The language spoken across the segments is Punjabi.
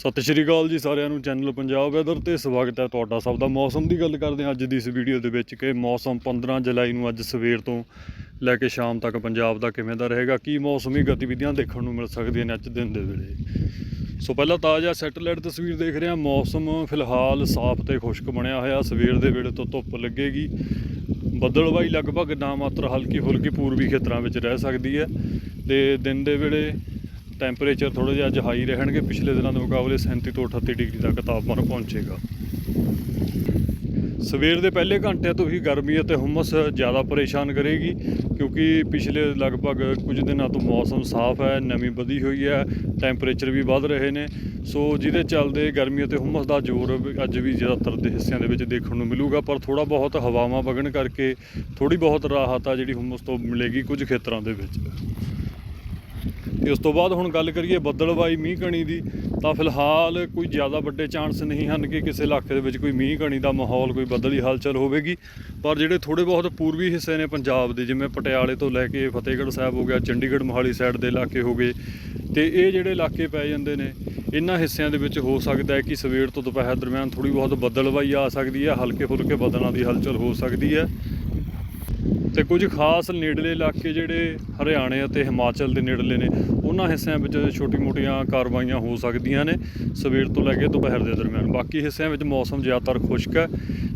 ਸਤਿ ਸ਼੍ਰੀ ਅਕਾਲ ਜੀ ਸਾਰਿਆਂ ਨੂੰ, ਚੈਨਲ ਪੰਜਾਬ ਵੈਦਰ ਤੇ ਸਵਾਗਤ ਹੈ ਤੁਹਾਡਾ ਸਭ ਦਾ। ਮੌਸਮ ਦੀ ਗੱਲ ਕਰਦੇ ਹਾਂ ਅੱਜ ਦੀ ਇਸ ਵੀਡੀਓ ਦੇ ਵਿੱਚ ਕਿ ਮੌਸਮ 15 ਜੁਲਾਈ ਨੂੰ ਅੱਜ ਸਵੇਰ ਤੋਂ ਲੈ ਕੇ ਸ਼ਾਮ ਤੱਕ ਪੰਜਾਬ ਦਾ ਕਿਵੇਂ ਦਾ ਰਹੇਗਾ, ਕੀ ਮੌਸਮੀ ਗਤੀਵਿਧੀਆਂ ਦੇਖਣ ਨੂੰ ਮਿਲ ਸਕਦੀਆਂ ਨੇ ਅੱਜ ਦਿਨ ਦੇ ਵੇਲੇ। ਸੋ ਪਹਿਲਾਂ ਤਾਜ਼ਾ ਸੈਟੇਲਾਈਟ ਤਸਵੀਰ ਦੇਖ ਰਹੇ ਹਾਂ। ਮੌਸਮ ਫਿਲਹਾਲ ਸਾਫ਼ ਤੇ ਖੁਸ਼ਕ ਬਣਿਆ ਹੋਇਆ। ਸਵੇਰ ਦੇ ਵੇਲੇ ਤੋਂ ਧੁੱਪ ਲੱਗੇਗੀ। ਬੱਦਲਵਾਈ ਲਗਭਗ ਨਾ ਮਾਤਰ ਹਲਕੀ ਫੁਲਕੀ ਪੂਰਬੀ ਖੇਤਰਾਂ ਵਿੱਚ ਰਹਿ ਸਕਦੀ ਹੈ। ਤੇ ਦਿਨ ਦੇ ਵੇਲੇ ਟੈਂਪਰੇਚਰ ਥੋੜੇ ਜਿਹਾ ਅੱਜ ਹਾਈ ਰਹਿਣਗੇ, ਪਿਛਲੇ ਦਿਨਾਂ ਦੇ ਮੁਕਾਬਲੇ 37 ਤੋਂ 38 ਡਿਗਰੀ ਤੱਕ ਤਾਪਮਾਨ ਪਹੁੰਚੇਗਾ। ਸਵੇਰ ਦੇ ਪਹਿਲੇ ਘੰਟੇ ਤੋਂ ਹੀ ਗਰਮੀ ਅਤੇ ਹੁਮਸ ਜ਼ਿਆਦਾ ਪਰੇਸ਼ਾਨ ਕਰੇਗੀ, ਕਿਉਂਕਿ ਪਿਛਲੇ ਲਗਭਗ ਕੁਝ ਦਿਨਾਂ ਤੋਂ ਮੌਸਮ ਸਾਫ਼ ਹੈ, ਨਮੀ ਵਧੀ ਹੋਈ ਹੈ ਟੈਂਪਰੇਚਰ ਵੀ ਵੱਧ ਰਹੇ ਨੇ। ਸੋ ਜਿਹਦੇ ਚੱਲਦੇ ਗਰਮੀ ਅਤੇ ਹੁਮਸ ਦਾ ਜ਼ੋਰ ਵੀ ਅੱਜ ਵੀ ਜ਼ਿਆਦਾਤਰ ਦੇ ਹਿੱਸਿਆਂ ਦੇ ਵਿੱਚ ਦੇਖਣ ਨੂੰ ਮਿਲੂਗਾ, ਪਰ ਥੋੜਾ ਬਹੁਤ ਹਵਾਵਾਂ ਵਗਣ ਕਰਕੇ ਥੋੜੀ ਬਹੁਤ ਰਾਹਤ ਆ ਜਿਹੜੀ ਹੁਮਸ ਤੋਂ ਮਿਲੇਗੀ ਕੁਝ ਖੇਤਰਾਂ ਦੇ ਵਿੱਚ। ਤੇ ਉਸ ਤੋਂ ਬਾਅਦ ਹੁਣ ਗੱਲ ਕਰੀਏ ਬੱਦਲਵਾਈ ਮੀਂਹ ਕਣੀ ਦੀ, ਤਾਂ ਫਿਲਹਾਲ ਕੋਈ ਜ਼ਿਆਦਾ ਵੱਡੇ ਚਾਂਸ ਨਹੀਂ ਹਨ ਕਿ ਕਿਸੇ ਇਲਾਕੇ ਦੇ ਵਿੱਚ ਕੋਈ ਮੀਂਹ ਕਣੀ ਦਾ ਮਾਹੌਲ, ਕੋਈ ਬੱਦਲੀ ਹਲਚਲ ਹੋਵੇਗੀ। ਪਰ ਜਿਹੜੇ ਥੋੜੇ ਬਹੁਤ ਪੂਰਬੀ ਹਿੱਸੇ ਨੇ ਪੰਜਾਬ ਦੇ, ਜਿਵੇਂ ਪਟਿਆਲੇ ਤੋਂ ਲੈ ਕੇ ਫਤਿਹਗੜ੍ਹ ਸਾਹਿਬ ਹੋ ਗਿਆ, ਚੰਡੀਗੜ੍ਹ ਮੋਹਾਲੀ ਸਾਈਡ ਦੇ ਇਲਾਕੇ ਹੋ ਗਏ, ਤੇ ਇਹ ਜਿਹੜੇ ਇਲਾਕੇ ਪੈ ਜਾਂਦੇ ਨੇ, ਇਹਨਾਂ ਹਿੱਸਿਆਂ ਦੇ ਵਿੱਚ ਹੋ ਸਕਦਾ ਹੈ ਕਿ ਸਵੇਰ ਤੋਂ ਦੁਪਹਿਰ ਦਰਮਿਆਨ ਥੋੜੀ ਬਹੁਤ ਬੱਦਲਵਾਈ ਆ ਸਕਦੀ ਹੈ ਹਲਕੇ ਫੁਲਕੇ ਬੱਦਲਾਂ ਦੀ ਹਲਚਲ ਹੋ ਸਕਦੀ ਹੈ। ਤੇ ਕੁਝ ਖਾਸ ਨੇੜਲੇ ਇਲਾਕੇ ਜਿਹੜੇ ਹਰਿਆਣੇ ਅਤੇ ਹਿਮਾਚਲ ਦੇ ਨੇੜਲੇ ਨੇ, ਉਹਨਾਂ ਹਿੱਸਿਆਂ ਵਿੱਚ ਛੋਟੀ-ਮੋਟੀਆਂ ਕਾਰਵਾਈਆਂ ਹੋ ਸਕਦੀਆਂ ਨੇ ਸਵੇਰ ਤੋਂ ਲੈ ਕੇ ਦੁਪਹਿਰ ਦੇ ਦਰਮਿਆਨ। ਬਾਕੀ ਹਿੱਸਿਆਂ ਵਿੱਚ ਮੌਸਮ ਜ਼ਿਆਦਾਤਰ ਖੁਸ਼ਕ ਹੈ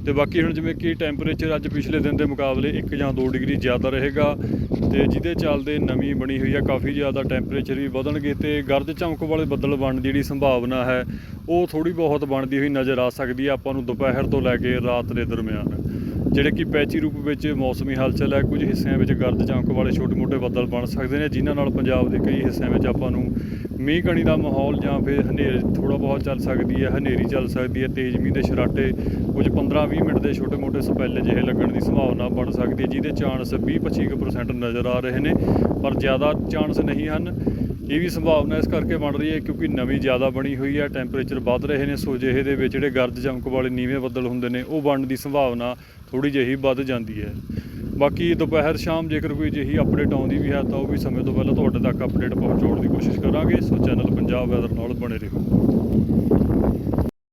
ਤੇ ਬਾਕੀ ਹੁਣ ਜਿਵੇਂ ਕਿ ਟੈਂਪਰੇਚਰ ਅੱਜ ਪਿਛਲੇ ਦਿਨ ਦੇ ਮੁਕਾਬਲੇ 1 ਜਾਂ 2 ਡਿਗਰੀ ਜ਼ਿਆਦਾ ਰਹੇਗਾ ਤੇ ਜਿਹਦੇ ਚੱਲਦੇ ਨਵੀਂ ਬਣੀ ਹੋਈ ਹੈ, ਕਾਫੀ ਜ਼ਿਆਦਾ ਟੈਂਪਰੇਚਰ ਵੀ ਵਧਣਗੇ ਤੇ ਗਰਜ ਚਮਕ ਵਾਲੇ ਬੱਦਲ ਬਣਨ ਦੀ ਜਿਹੜੀ ਸੰਭਾਵਨਾ ਹੈ, ਉਹ ਥੋੜੀ ਬਹੁਤ ਬਣਦੀ ਹੋਈ ਨਜ਼ਰ ਆ ਸਕਦੀ ਹੈ। ਆਪਾਂ ਨੂੰ ਦੁਪਹਿਰ ਤੋਂ ਲੈ ਕੇ ਰਾਤ ਦੇ ਦਰਮਿਆਨ। ਜਿਹੜੇ ਕਿ ਪੈਚੀ ਰੂਪ ਵਿੱਚ ਮੌਸਮੀ ਹਲਚਲ ਹੈ, ਕੁਝ ਹਿੱਸਿਆਂ ਵਿੱਚ ਗਰਦ ਚਮਕ ਵਾਲੇ ਛੋਟੇ-ਮੋਟੇ ਬੱਦਲ ਬਣ ਸਕਦੇ ਨੇ, ਜਿਨ੍ਹਾਂ ਨਾਲ ਪੰਜਾਬ ਦੇ ਕਈ ਹਿੱਸਿਆਂ ਵਿੱਚ ਆਪਾਂ ਨੂੰ ਮੀਂਹ ਕਣੀ ਦਾ ਮਾਹੌਲ ਜਾਂ ਫਿਰ ਹਨੇਰ ਥੋੜਾ ਬਹੁਤ ਚੱਲ ਸਕਦੀ ਹੈ, ਹਨੇਰੀ ਚੱਲ ਸਕਦੀ ਹੈ, ਤੇਜ਼ ਮੀਂਹ ਦੇ ਛਰਾਟੇ ਕੁਝ 15-20 ਮਿੰਟ ਦੇ ਛੋਟੇ-ਮੋਟੇ ਸਪੈਲੇ ਜਿਹੇ ਲੱਗਣ ਦੀ ਸੰਭਾਵਨਾ ਬਣ ਸਕਦੀ ਹੈ, ਜਿਹਦੇ ਚਾਂਸ 20-25% ਨਜ਼ਰ ਆ ਰਹੇ ਨੇ, ਪਰ ਜ਼ਿਆਦਾ ਚਾਂਸ ਨਹੀਂ ਹਨ। ਇਹ ਵੀ ਸੰਭਾਵਨਾ ਇਸ ਕਰਕੇ ਬਣ ਰਹੀ ਹੈ ਕਿਉਂਕਿ ਨਵੀਂ ਜ਼ਿਆਦਾ ਬਣੀ ਹੋਈ ਹੈ ਟੈਂਪਰੇਚਰ ਵੱਧ ਰਹੇ ਨੇ, ਸੋ ਜਿਹੇ ਦੇ ਵਿੱਚ ਜਿਹੜੇ ਗਰਜ ਚਮਕ ਵਾਲੇ ਨੀਵੇਂ ਬੱਦਲ ਹੁੰਦੇ ਨੇ, ਉਹ ਬਣਨ ਦੀ ਸੰਭਾਵਨਾ ਥੋੜੀ ਜਿਹੀ ਵੱਧ ਜਾਂਦੀ ਹੈ। ਬਾਕੀ ਦੁਪਹਿਰ ਸ਼ਾਮ ਜੇਕਰ ਕੋਈ ਜਿਹੀ ਅਪਡੇਟ ਆਉਂਦੀ ਵੀ ਹੈ, ਤਾਂ ਉਹ ਵੀ ਸਮੇਂ ਤੋਂ ਪਹਿਲਾਂ ਤੁਹਾਡੇ ਤੱਕ ਅਪਡੇਟ ਪਹੁੰਚਾਉਣ ਦੀ ਕੋਸ਼ਿਸ਼ ਕਰਾਂਗੇ। ਸੋ ਚੈਨਲ ਪੰਜਾਬ ਵੈਦਰ ਨਾਲ ਬਣੇ ਰਹੋ।